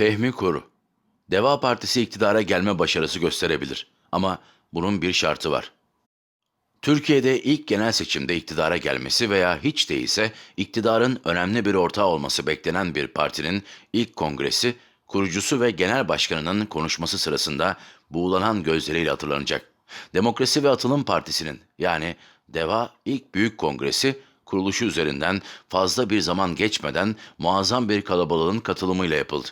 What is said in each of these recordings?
Fehmi Koru. Deva Partisi iktidara gelme başarısı gösterebilir. Ama bunun bir şartı var. Türkiye'de ilk genel seçimde iktidara gelmesi veya hiç değilse iktidarın önemli bir ortağı olması beklenen bir partinin ilk kongresi, kurucusu ve genel başkanının konuşması sırasında buğulanan gözleriyle hatırlanacak. Demokrasi ve Atılım Partisi'nin yani DEVA ilk büyük kongresi kuruluşu üzerinden fazla bir zaman geçmeden muazzam bir kalabalığın katılımıyla yapıldı.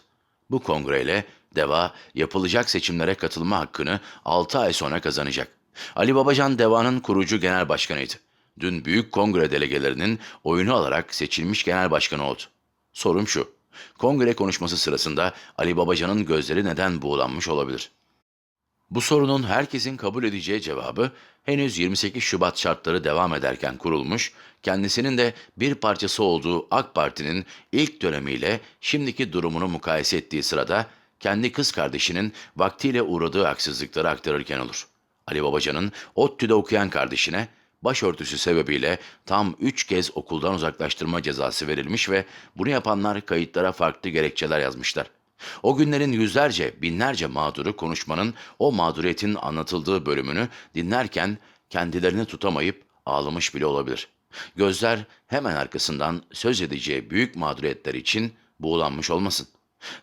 Bu kongreyle DEVA yapılacak seçimlere katılma hakkını 6 ay sonra kazanacak. Ali Babacan DEVA'nın kurucu genel başkanıydı. Dün büyük kongre delegelerinin oyunu alarak seçilmiş genel başkanı oldu. Sorum şu, kongre konuşması sırasında Ali Babacan'ın gözleri neden buğulanmış olabilir? Bu sorunun herkesin kabul edeceği cevabı henüz 28 Şubat şartları devam ederken kurulmuş, kendisinin de bir parçası olduğu AK Parti'nin ilk dönemiyle şimdiki durumunu mukayese ettiği sırada kendi kız kardeşinin vaktiyle uğradığı haksızlıkları aktarırken olur. Ali Babacan'ın ODTÜ'de okuyan kardeşine başörtüsü sebebiyle tam 3 kez okuldan uzaklaştırma cezası verilmiş ve bunu yapanlar kayıtlara farklı gerekçeler yazmışlar. O günlerin yüzlerce, binlerce mağduru konuşmanın o mağduriyetin anlatıldığı bölümünü dinlerken kendilerini tutamayıp ağlamış bile olabilir. Gözler hemen arkasından söz edeceği büyük mağduriyetler için buğulanmış olmasın.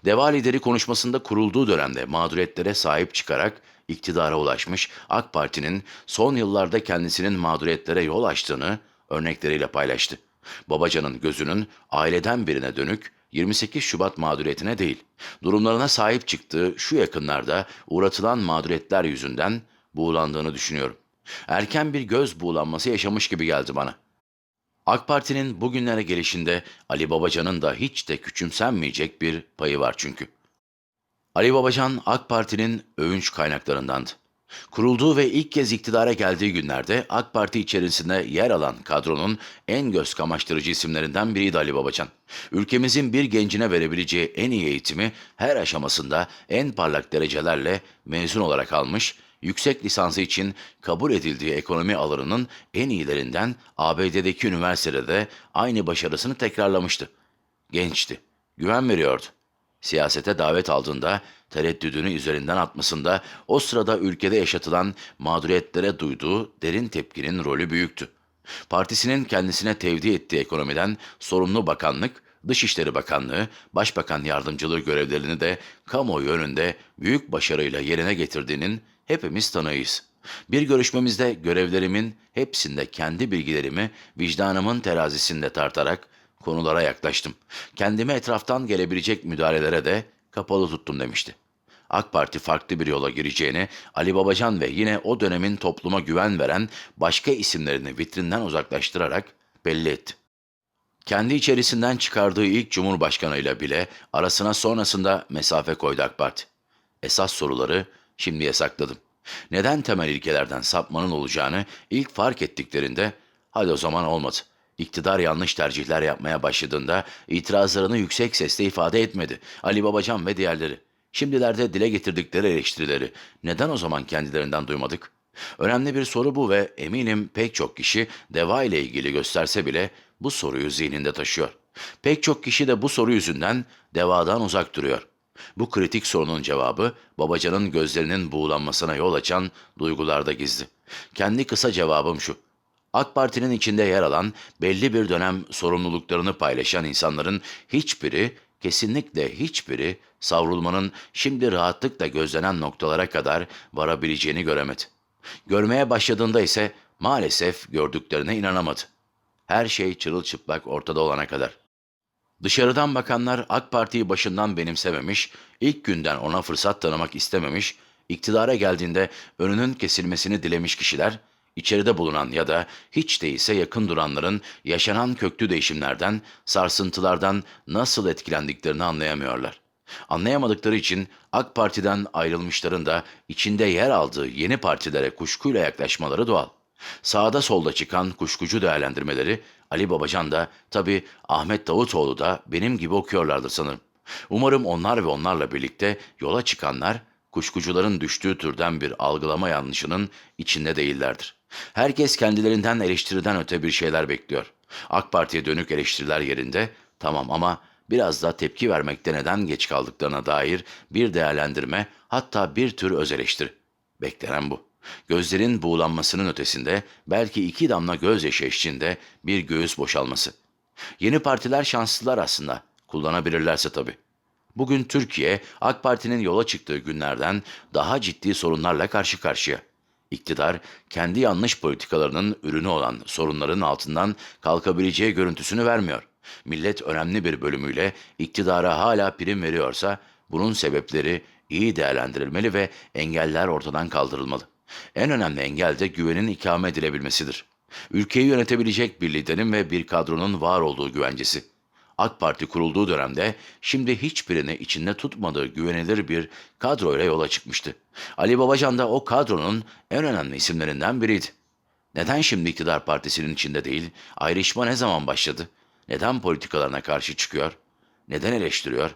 Deva lideri konuşmasında kurulduğu dönemde mağduriyetlere sahip çıkarak iktidara ulaşmış AK Parti'nin son yıllarda kendisinin mağduriyetlere yol açtığını örnekleriyle paylaştı. Babacan'ın gözünün aileden birine dönük 28 Şubat mağduriyetine değil, durumlarına sahip çıktığı şu yakınlarda uğratılan mağduriyetler yüzünden buğulandığını düşünüyorum. Erken bir göz buğulanması yaşamış gibi geldi bana. AK Parti'nin bugünlere gelişinde Ali Babacan'ın da hiç de küçümsenmeyecek bir payı var çünkü. Ali Babacan AK Parti'nin övünç kaynaklarındandı. Kurulduğu ve ilk kez iktidara geldiği günlerde AK Parti içerisinde yer alan kadronun en göz kamaştırıcı isimlerinden biriydi Ali Babacan. Ülkemizin bir gencine verebileceği en iyi eğitimi her aşamasında en parlak derecelerle mezun olarak almış, yüksek lisansı için kabul edildiği ekonomi alanının en iyilerinden ABD'deki üniversitede de aynı başarısını tekrarlamıştı. Gençti, güven veriyordu. Siyasete davet aldığında tereddüdünü üzerinden atmasında o sırada ülkede yaşatılan mağduriyetlere duyduğu derin tepkinin rolü büyüktü. Partisinin kendisine tevdi ettiği ekonomiden sorumlu bakanlık, Dışişleri Bakanlığı, Başbakan Yardımcılığı görevlerini de kamuoyu önünde büyük başarıyla yerine getirdiğinin hepimiz tanığıyız. Bir görüşmemizde görevlerimin hepsinde kendi bilgilerimi vicdanımın terazisinde tartarak konulara yaklaştım. Kendime etraftan gelebilecek müdahalelere de kapalı tuttum demişti. AK Parti farklı bir yola gireceğini, Ali Babacan ve yine o dönemin topluma güven veren başka isimlerini vitrinden uzaklaştırarak belli etti. Kendi içerisinden çıkardığı ilk cumhurbaşkanıyla bile arasına sonrasında mesafe koydu AK Parti. Esas soruları şimdiye sakladım. Neden temel ilkelerden sapmanın olacağını ilk fark ettiklerinde hadi o zaman olmadı. İktidar yanlış tercihler yapmaya başladığında itirazlarını yüksek sesle ifade etmedi. Ali Babacan ve diğerleri. Şimdilerde dile getirdikleri eleştirileri neden o zaman kendilerinden duymadık? Önemli bir soru bu ve eminim pek çok kişi deva ile ilgili gösterse bile bu soruyu zihninde taşıyor. Pek çok kişi de bu soru yüzünden devadan uzak duruyor. Bu kritik sorunun cevabı babacanın gözlerinin buğulanmasına yol açan duygularda gizli. Kendi kısa cevabım şu. AK Parti'nin içinde yer alan belli bir dönem sorumluluklarını paylaşan insanların hiçbiri, kesinlikle hiçbiri savrulmanın şimdi rahatlıkla gözlenen noktalara kadar varabileceğini göremedi. Görmeye başladığında ise maalesef gördüklerine inanamadı. Her şey çırılçıplak ortada olana kadar. Dışarıdan bakanlar AK Parti'yi başından benimsememiş, ilk günden ona fırsat tanımak istememiş, iktidara geldiğinde önünün kesilmesini dilemiş kişiler, içeride bulunan ya da hiç değilse yakın duranların yaşanan köklü değişimlerden, sarsıntılardan nasıl etkilendiklerini anlayamıyorlar. Anlayamadıkları için AK Parti'den ayrılmışların da içinde yer aldığı yeni partilere kuşkuyla yaklaşmaları doğal. Sağda solda çıkan kuşkucu değerlendirmeleri Ali Babacan da tabi Ahmet Davutoğlu da benim gibi okuyorlardır sanırım. Umarım onlar ve onlarla birlikte yola çıkanlar kuşkucuların düştüğü türden bir algılama yanlışının içinde değillerdir. Herkes kendilerinden eleştiriden öte bir şeyler bekliyor. AK Parti'ye dönük eleştiriler yerinde tamam ama biraz da tepki vermekte neden geç kaldıklarına dair bir değerlendirme hatta bir tür öz eleştiri. Beklenen bu. Gözlerin buğulanmasının ötesinde belki iki damla gözyaşı eşliğinde bir göğüs boşalması. Yeni partiler şanslılar aslında. Kullanabilirlerse tabii. Bugün Türkiye, AK Parti'nin yola çıktığı günlerden daha ciddi sorunlarla karşı karşıya. İktidar, kendi yanlış politikalarının ürünü olan sorunların altından kalkabileceği görüntüsünü vermiyor. Millet önemli bir bölümüyle iktidara hala prim veriyorsa, bunun sebepleri iyi değerlendirilmeli ve engeller ortadan kaldırılmalı. En önemli engel de güvenin ikame edilebilmesidir. Ülkeyi yönetebilecek bir liderin ve bir kadronun var olduğu güvencesi. AK Parti kurulduğu dönemde şimdi hiçbirini içinde tutmadığı güvenilir bir kadroyla yola çıkmıştı. Ali Babacan da o kadronun en önemli isimlerinden biriydi. Neden şimdi iktidar partisinin içinde değil? Ayrışma ne zaman başladı? Neden politikalarına karşı çıkıyor? Neden eleştiriyor?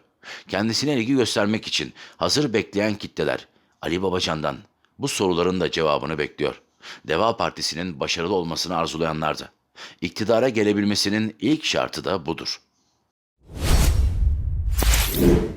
Kendisine ilgi göstermek için hazır bekleyen kitleler Ali Babacan'dan bu soruların da cevabını bekliyor. Deva Partisi'nin başarılı olmasını arzulayanlar da. İktidara gelebilmesinin ilk şartı da budur. Thank you.